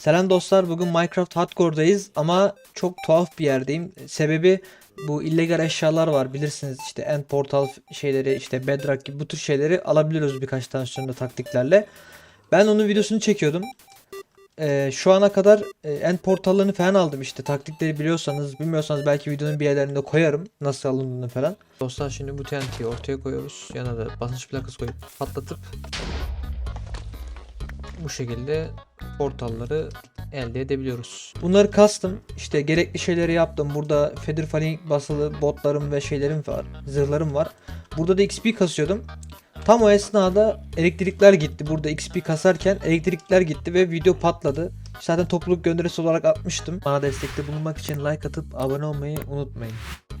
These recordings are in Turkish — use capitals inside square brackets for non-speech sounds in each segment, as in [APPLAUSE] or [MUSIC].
Selam dostlar. Bugün Minecraft Hardcore'dayız ama çok tuhaf bir yerdeyim. Sebebi bu illegal eşyalar var bilirsiniz işte end portal şeyleri işte bedrock gibi bu tür şeyleri alabiliyoruz birkaç tane taktiklerle. Ben onun videosunu çekiyordum. Ee, şu ana kadar e, end portallarını falan aldım işte taktikleri biliyorsanız bilmiyorsanız belki videonun bir yerlerinde koyarım nasıl alındığını falan. Dostlar şimdi bu TNT'yi ortaya koyuyoruz. Yana da basınç plakası koyup patlatıp bu şekilde portalları elde edebiliyoruz. Bunları kastım. işte gerekli şeyleri yaptım. Burada Feather Falling basılı botlarım ve şeylerim var. Zırhlarım var. Burada da XP kasıyordum. Tam o esnada elektrikler gitti. Burada XP kasarken elektrikler gitti ve video patladı. Zaten topluluk gönderisi olarak atmıştım. Bana destekte bulunmak için like atıp abone olmayı unutmayın.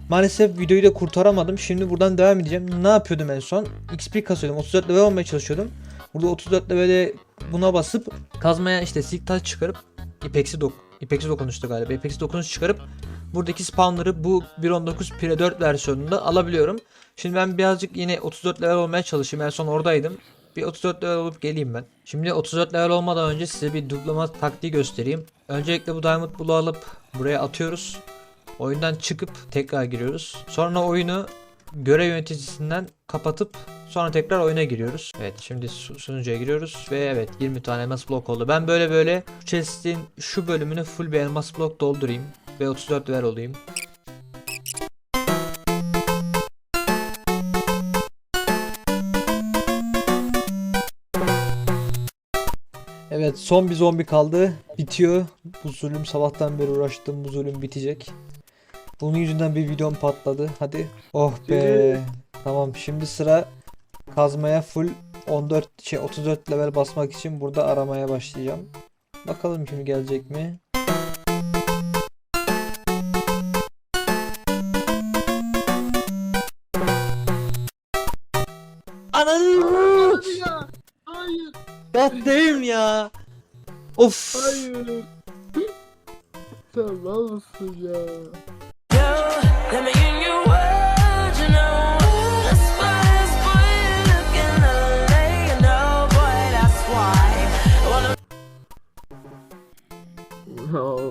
Maalesef videoyu da kurtaramadım. Şimdi buradan devam edeceğim. Ne yapıyordum en son? XP kasıyordum. 34 level olmaya çalışıyordum. Burada 34 levele buna basıp kazmaya işte silk taş çıkarıp ipeksi dok ipeksi dokunuştu galiba. İpeksi dokunuş çıkarıp buradaki spawnları bu 1.19 Pire 4 versiyonunda alabiliyorum. Şimdi ben birazcık yine 34 level olmaya çalışayım. En son oradaydım. Bir 34 level olup geleyim ben. Şimdi 34 level olmadan önce size bir duplama taktiği göstereyim. Öncelikle bu Diamond Blue'u alıp buraya atıyoruz. Oyundan çıkıp tekrar giriyoruz. Sonra oyunu görev yöneticisinden kapatıp sonra tekrar oyuna giriyoruz. Evet şimdi su- sunucuya giriyoruz ve evet 20 tane elmas blok oldu. Ben böyle böyle chest'in şu bölümünü full bir elmas blok doldurayım ve 34 level olayım. Evet son bir zombi kaldı. Bitiyor. Bu zulüm sabahtan beri uğraştığım bu zulüm bitecek. Bunun yüzünden bir videom patladı. Hadi. Oh be. Tamam şimdi sıra kazmaya full 14 şey 34 level basmak için burada aramaya başlayacağım. Bakalım şimdi gelecek mi? Ananı ya. Hayır. Battayım ya. Of. Hayır. Sen mal mısın ya? Let me in your world,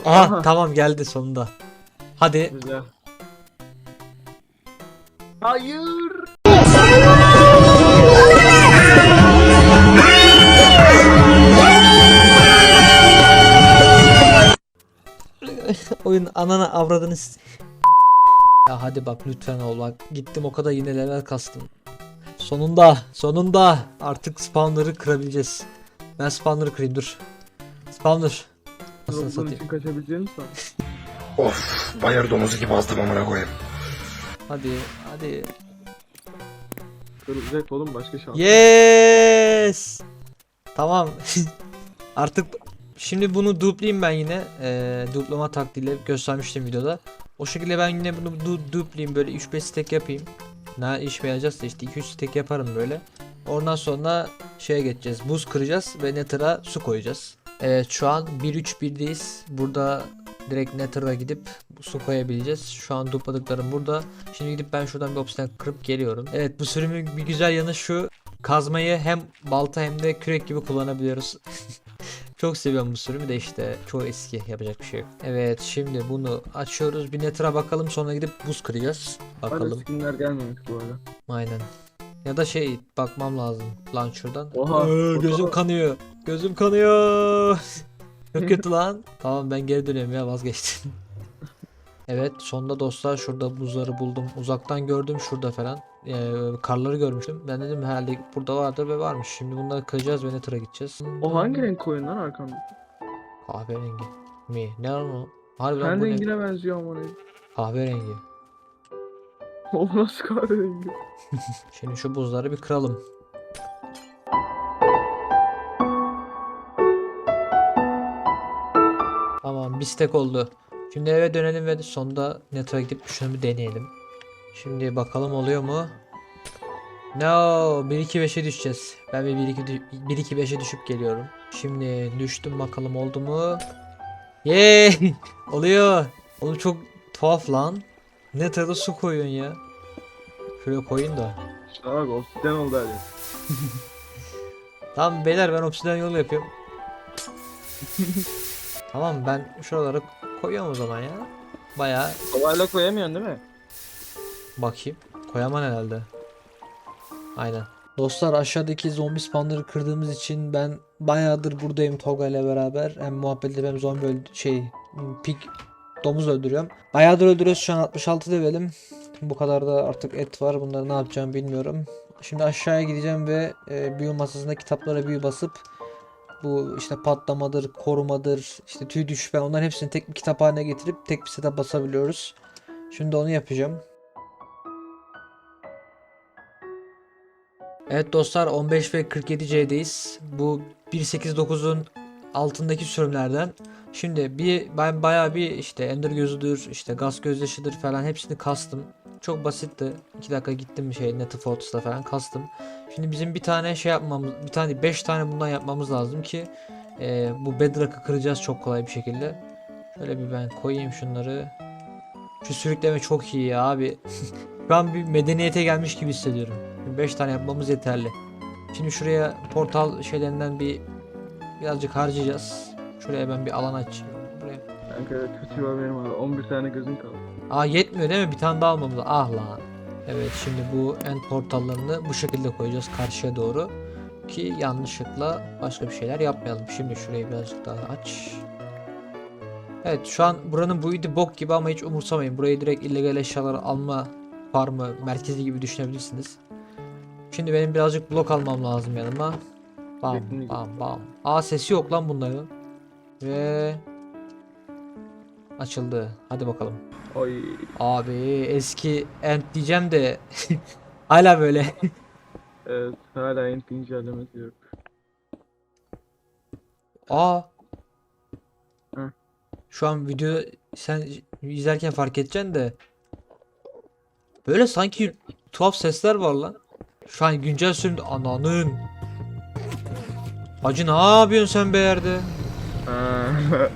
Aha tamam geldi sonunda. Hadi. Güzel. Hayır. Oyun anana avradını s- Ya hadi bak lütfen ol bak. Gittim o kadar yine level kastım. Sonunda sonunda artık spawnları kırabileceğiz. Ben spawnları kırayım dur. Spawner. Bunun satayım? için kaçabileceğini san. [LAUGHS] Of, bayır domuzu gibi azdım amına koyayım. Hadi hadi. Kırılacak oğlum başka şans. Yes. Tamam. [LAUGHS] Artık şimdi bunu dupleyeyim ben yine. Ee, duplama taktiğiyle göstermiştim videoda. O şekilde ben yine bunu du- dupleyeyim böyle 3-5 stack yapayım. Ne iş yarayacaksa işte 2-3 stack yaparım böyle. Ondan sonra şeye geçeceğiz. Buz kıracağız ve Nether'a su koyacağız. Evet şu an 1-3-1'deyiz. Burada direkt Nether'a gidip su koyabileceğiz. Şu an dupladıklarım burada. Şimdi gidip ben şuradan bir obsidian kırıp geliyorum. Evet bu sürümün bir güzel yanı şu. Kazmayı hem balta hem de kürek gibi kullanabiliyoruz. [LAUGHS] Çok seviyorum bu sürümü de işte çoğu eski yapacak bir şey yok. Evet şimdi bunu açıyoruz bir Nether'a bakalım sonra gidip buz kıracağız. Bakalım. skinler gelmemiş bu arada. Aynen. Ya da şey bakmam lazım launcher'dan. Oha, Ee, gözüm kanıyor. Gözüm kanıyor. [LAUGHS] Çok kötü lan. Tamam ben geri dönüyorum ya vazgeçtim. [LAUGHS] evet sonunda dostlar şurada buzları buldum. Uzaktan gördüm şurada falan. Ee, karları görmüştüm. Ben dedim herhalde burada vardır ve varmış. Şimdi bunları kıracağız ve Nether'a gideceğiz. O hangi renk koyun lan arkamda? Kahverengi mi? Ne lan o? Harbiden Ten bu ne? rengine benziyor ama ne? Kahverengi. O nasıl kahverengi? Şimdi şu buzları bir kıralım. Tamam bir stack oldu. Şimdi eve dönelim ve sonunda Nether'a gidip şunu bir deneyelim. Şimdi bakalım oluyor mu? No 1-2-5'e düşeceğiz. Ben bir 1-2-5'e düşüp geliyorum. Şimdi düştüm bakalım oldu mu? Yeee [LAUGHS] oluyor. Oğlum çok tuhaf lan. Nether'da su koyuyorsun ya. Şuraya koyun da. Şuna bak obsidyen oldu hadi. [LAUGHS] Tamam beyler ben obsidian yol yapıyorum. [LAUGHS] Tamam ben şuraları koyuyorum o zaman ya. Bayağı Kolayla koyamıyorsun değil mi? bakayım. Koyamam herhalde. Aynen. Dostlar aşağıdaki zombi spawnları kırdığımız için ben bayağıdır buradayım Toga ile beraber. Hem muhabbet edip hem zombi öldü şey pik domuz öldürüyorum. Bayağıdır öldürüyoruz şu an 66 levelim. Bu kadar da artık et var. Bunları ne yapacağım bilmiyorum. Şimdi aşağıya gideceğim ve e, büyü masasında kitaplara büyü basıp bu işte patlamadır, korumadır, işte tüy düşme onların hepsini tek bir kitap haline getirip tek bir sete basabiliyoruz. Şimdi onu yapacağım. Evet dostlar 15 ve 47C'deyiz. Bu 1.8.9'un altındaki sürümlerden. Şimdi bir ben bayağı bir işte Ender gözüdür, işte gaz gözyaşıdır falan hepsini kastım. Çok basitti. 2 dakika gittim şey Netafortress'ta falan kastım. Şimdi bizim bir tane şey yapmamız, bir tane 5 tane bundan yapmamız lazım ki e, bu bedrock'ı kıracağız çok kolay bir şekilde. Şöyle bir ben koyayım şunları. Şu sürükleme çok iyi ya abi. [LAUGHS] Şu an bir medeniyete gelmiş gibi hissediyorum. 5 tane yapmamız yeterli. Şimdi şuraya portal şeylerinden bir birazcık harcayacağız. Şuraya ben bir alan açayım. Buraya. Kanka kötü bir haberim var. 11 tane gözün kaldı. Aa yetmiyor değil mi? Bir tane daha almamız lazım. Ah lan. Evet şimdi bu end portallarını bu şekilde koyacağız karşıya doğru. Ki yanlışlıkla başka bir şeyler yapmayalım. Şimdi şurayı birazcık daha aç. Evet şu an buranın buydu bok gibi ama hiç umursamayın. Burayı direkt illegal eşyalar alma farmı merkezi gibi düşünebilirsiniz. Şimdi benim birazcık blok almam lazım yanıma. Bam bam bam. Aa sesi yok lan bunların. Ve açıldı. Hadi bakalım. Ay. Abi eski end diyeceğim de [LAUGHS] hala böyle. [LAUGHS] Evet hala en güncellemesi yok. Aa. Hı. Şu an video sen izlerken fark edeceksin de böyle sanki tuhaf sesler var lan. Şu an güncel sürümde ananın. Hacı ne yapıyorsun sen be yerde? [LAUGHS]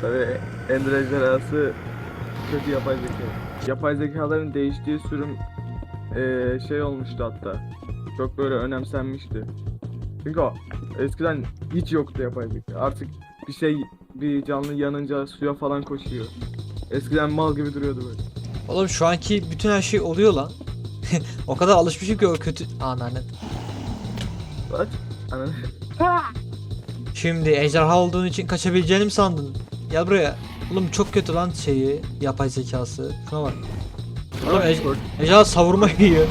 Tabii Ender ejderhası kötü yapay zeka. Yapay zekaların değiştiği sürüm eee, şey olmuştu hatta. Çok böyle önemsenmişti. Çünkü o eskiden hiç yoktu yapay zeka. Artık bir şey bir canlı yanınca suya falan koşuyor. Eskiden mal gibi duruyordu böyle. Oğlum şu anki bütün her şey oluyor lan. [LAUGHS] o kadar alışmışım ki o kötü ananın. Bak. Ananı. Şimdi ejderha olduğun için kaçabileceğini mi sandın? Gel buraya. Oğlum çok kötü lan şeyi yapay zekası. Şuna bak. Oğlum ej- ejderha savurma [LAUGHS] yiyor.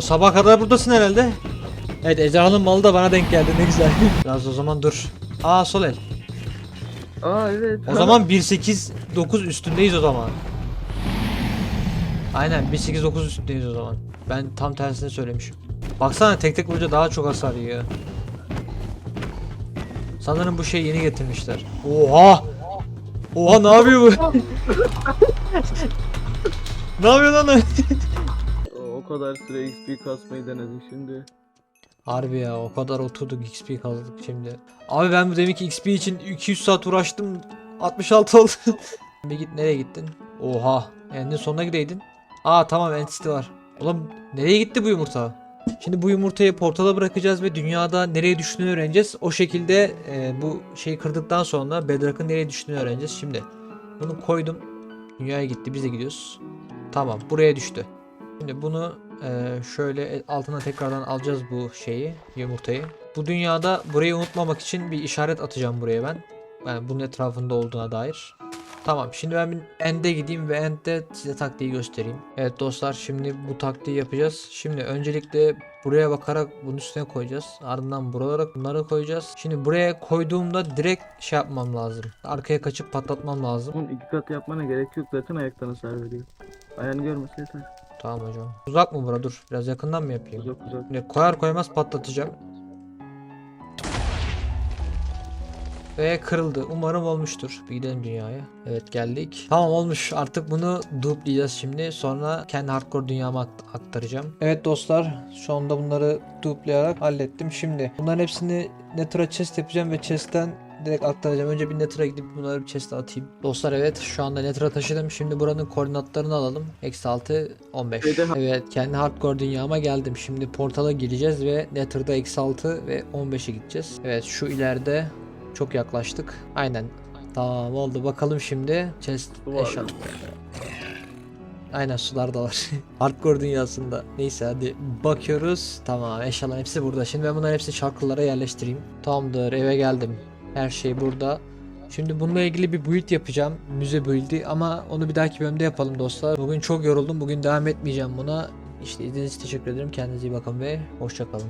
Sabah kadar buradasın herhalde. Evet ejderhanın malı da bana denk geldi ne güzel. [LAUGHS] Biraz o zaman dur. Aa sol el. Aa evet. O zaman 1.8.9 üstündeyiz o zaman. Aynen 1.8.9 üstündeyiz o zaman. Ben tam tersini söylemişim. Baksana tek tek vurunca daha çok hasar yiyor. Sanırım bu şeyi yeni getirmişler. Oha! Oha ne yapıyor bu? [LAUGHS] ne yapıyor lan o? Kadar süre XP kasmayı denedim şimdi. Harbi ya o kadar oturduk XP kazdık şimdi. Abi ben bu deminki XP için 200 saat uğraştım. 66 oldu. [LAUGHS] bir git nereye gittin? Oha. Endin sonuna gideydin. Aa tamam Entity var. Oğlum nereye gitti bu yumurta? Şimdi bu yumurtayı portala bırakacağız ve dünyada nereye düştüğünü öğreneceğiz. O şekilde e, bu şeyi kırdıktan sonra Bedrock'ın nereye düştüğünü öğreneceğiz. Şimdi bunu koydum. Dünyaya gitti biz de gidiyoruz. Tamam buraya düştü. Şimdi bunu eee, şöyle altına tekrardan alacağız bu şeyi, yumurtayı. Bu dünyada burayı unutmamak için bir işaret atacağım buraya ben. Yani bunun etrafında olduğuna dair. Tamam şimdi ben bir end'e gideyim ve end'de size taktiği göstereyim. Evet dostlar şimdi bu taktiği yapacağız. Şimdi öncelikle buraya bakarak bunun üstüne koyacağız. Ardından buralara bunları koyacağız. Şimdi buraya koyduğumda direkt şey yapmam lazım. Arkaya kaçıp patlatmam lazım. Bunun iki kat yapmana gerek yok zaten ayaktan hasar veriyor. Ayağını görmesi yeter. Tamam hocam. Uzak mı bura dur. Biraz yakından mı yapayım? Uzak uzak. Şimdi koyar koymaz patlatacağım. ve kırıldı. Umarım olmuştur. Bir gidelim dünyaya. Evet geldik. Tamam olmuş. Artık bunu duplayacağız şimdi. Sonra kendi hardcore dünyama akt- aktaracağım. Evet dostlar şu anda bunları duplayarak hallettim. Şimdi bunların hepsini Nether'a chest yapacağım ve chest'ten direkt aktaracağım. Önce bir Nether'a gidip bunları bir chest'e atayım. Dostlar evet şu anda Nether'a taşıdım. Şimdi buranın koordinatlarını alalım. Eksi 6 15. Şeyde- Evet kendi hardcore dünyama geldim. Şimdi portala gireceğiz ve Nether'da eksi 6 ve 15'e gideceğiz. Evet şu ileride çok yaklaştık. Aynen. Tamam oldu. Bakalım şimdi. Chest Su var. eşya. Aynen sular da var. [LAUGHS] Hardcore dünyasında. Neyse hadi bakıyoruz. Tamam eşyaların hepsi burada. Şimdi ben bunların hepsini şarkılara yerleştireyim. Tamamdır eve geldim. Her şey burada. Şimdi bununla ilgili bir build yapacağım. Müze build'i ama onu bir dahaki bölümde yapalım dostlar. Bugün çok yoruldum. Bugün devam etmeyeceğim buna. İşte izlediğiniz için teşekkür ederim. Kendinize iyi bakın ve hoşçakalın.